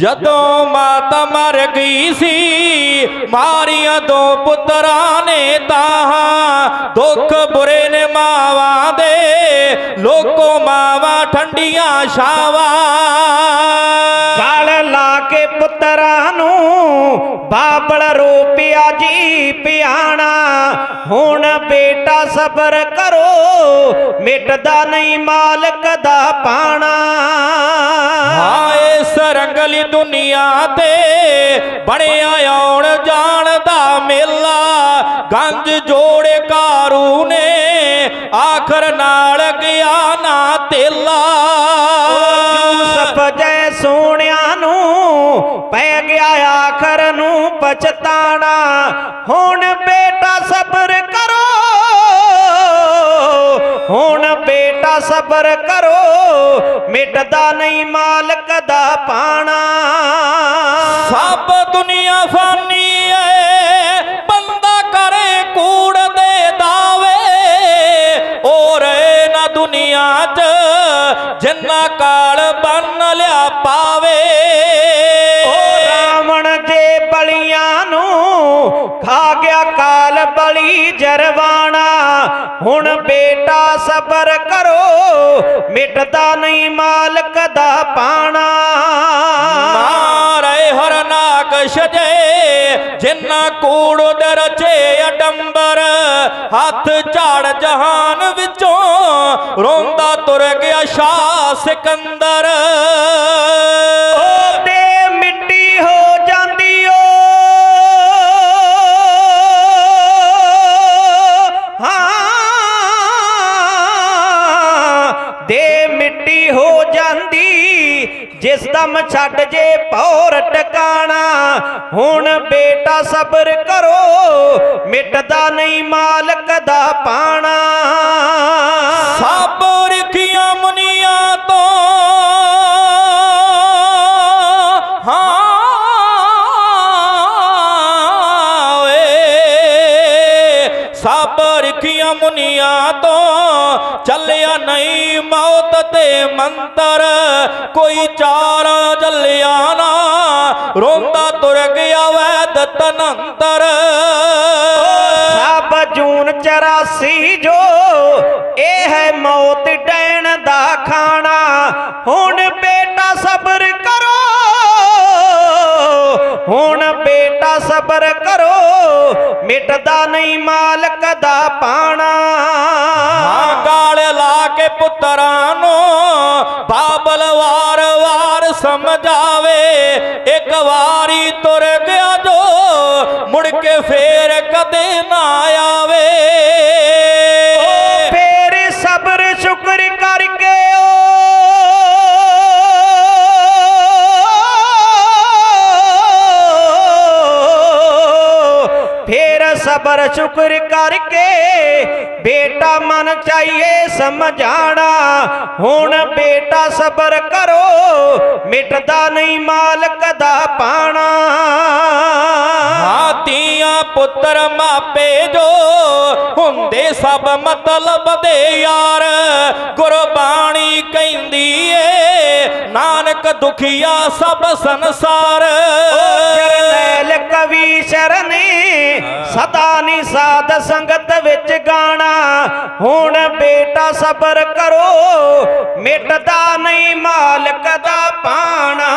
ਜਦੋਂ ਮਾਤਾ ਮਰ ਗਈ ਸੀ ਮਾਰੀਆਂ ਦੋ ਪੁੱਤਰਾਂ ਨੇ ਤਾਂ ਦੁੱਖ ਬੁਰੇ ਨੇ ਮਾਵਾਂ ਦੇ ਲੋਕੋ ਮਾਵਾਂ ਠੰਡੀਆਂ ਛਾਵਾਂ। ਗਲ ਲਾ ਕੇ ਪੁੱਤਰਾਂ ਨੂੰ ਬਾਬਲ ਰੂਪਿਆ ਜੀ ਪਿਆਣਾ। ਹੁਣ ਬੇਟਾ ਸਬਰ ਕਰੋ ਮਿਟਦਾ ਨਹੀਂ ਮਾਲਕ ਦਾ ਪਾਣਾ। ਹਾਂ ਇਸ ਰੰਗਲੀ ਦੁਨੀਆ ਤੇ ਬਣਿਆ ਆਉਣ ਜਾਣ ਦਾ ਮੇਲਾ। ਗੰਜ ਜੋੜ ਕਾਰੂ ਨੇ ਆਖਰ ਨਾਲ ਗਿਆ ਨਾ ਤੇਲਾ। ਜੈ ਸੋਹਣਿਆਂ ਨੂੰ ਪੈ ਗਿਆ ਆਖਰ ਨੂੰ ਪਛਤਾਣਾ। ਹੁਣ ਬੇਟਾ ਸਬਰ ਕਰੋ, ਹੁਣ ਬੇਟਾ ਸਬਰ ਕਰੋ। ਮਿਟਦਾ ਨਹੀਂ ਮਾਲਕ ਪਾਣਾ। ਸਭ ਦੁਨੀਆ ਫਾਨੀ ਏ ਬੰਦਾ ਕਰੇ ਕੂੜ ਦੇ ਦਾਵੇ ਔਰ ਨਾ ਦੁਨੀਆ 'ਚ ਜਿੰਨਾ ਕਾਲ ਬੰਨ ਲਿਆ ਪਾਵੇ। ਓ ਰਾਵਣ ਜੇ ਬਲੀਆਂ ਨੂੰ ਖਾ ਗਿਆ ਕਾਲ ਬਲੀ ਜਰਵਾਣਾ। ਹੁਣ ਬੇਟਾ ਸਬਰ ਕਰੋ, ਮਿਟਦਾ ਨਹੀਂ ਮਾਲਕ ਦਾ ਪਾਣਾ। ਨਾਰੇ ਹਰਨਾਕ ਛਜੇ, ਜਿੰਨਾ ਕੂੜ ਦਰਚੇ ਅਡੰਬਰ, ਹੱਥ ਝਾੜ ਜਹਾਨ ਵਿੱਚੋਂ ਰੋਂਦਾ ਤੁਰ ਗਿਆ ਸ਼ਾਹ ਸਿਕੰਦਰ। ਜਿਸ ਦਮ ਛੱਡ ਜੇ ਪੌਰ ਟਿਕਾਣਾ, ਹੁਣ ਬੇਟਾ ਸਬਰ ਕਰੋ, ਮਿਟਦਾ ਨਹੀਂ ਮਾਲਕ ਦਾ ਪਾਣਾ। ਸਭ ਰਖੀਆਂ ਮੁਨੀਆਂ ਤੋਂ ਚੱਲਿਆ ਨਹੀਂ ਮੌਤ ਤੇ ਮੰਤਰ। ਕੋਈ ਚਾਰ ਜਲਿਆ ਨਾ ਰੋਂਦਾ ਤੁਰ ਗਿਆ ਵੈਦ ਤਨੰਤਰ ਸਭ ਜੂਨ 84 ਜੋ ਇਹ ਹੈ ਮੌਤ ਡੈਣ ਦਾ ਖਾਣਾ। ਹੁਣ ਬੇਟਾ ਸਬਰ ਕਰੋ, ਹੁਣ ਬੇਟਾ ਸਬਰ ਕਰੋ, ਮਿਟਦਾ ਨਹੀਂ ਮਾਲਕ ਦਾ ਪਾਣਾ। ਹਾਂ ਗਾਲ ਲਾ ਕੇ ਪੁੱਤਰਾਂ ਨੂੰ ਬਾਬਲ ਵਾਰ ਵਾਰ ਸਮਝਾਵੇ, ਇੱਕ ਵਾਰੀ ਤੁਰ ਗਿਆ ਜੋ ਮੁੜ ਕੇ ਫੇਰ ਕਦੇ ਨਾ ਆਵੇ। ਸਬਰ ਸ਼ੁਕਰ ਕਰਕੇ ਬੇਟਾ ਮਨ ਚਾਹੀਏ ਸਮਝਾਣਾ। ਹੁਣ ਬੇਟਾ ਸਬਰ ਕਰੋ, ਮਿਟਦਾ ਨਹੀਂ ਮਾਲਕ ਦਾ ਪਾਣਾ। ਹਾਤੀਆਂ ਪੁੱਤਰ ਮਾਪੇ ਜੋ ਹੁੰਦੇ ਸਭ ਮਤਲਬ ਦੇ ਯਾਰ, ਗੁਰਬਾਣੀ ਕਹਿੰਦੀ ਨਾਨਕ ਦੁਖੀਆ ਸਭ ਸੰਸਾਰ। ਜਰਨੈਲ ਕਵੀ ਸ਼ਰਨੀ, ਸਦਾ ਨੀ ਸਾਧ ਸੰਗਤ ਵਿੱਚ ਗਾਣਾ। ਹੁਣ ਬੇਟਾ ਸਬਰ ਕਰੋ, ਮਿਟਦਾ ਨਹੀਂ ਮਾਲਕ ਦਾ ਪਾਣਾ।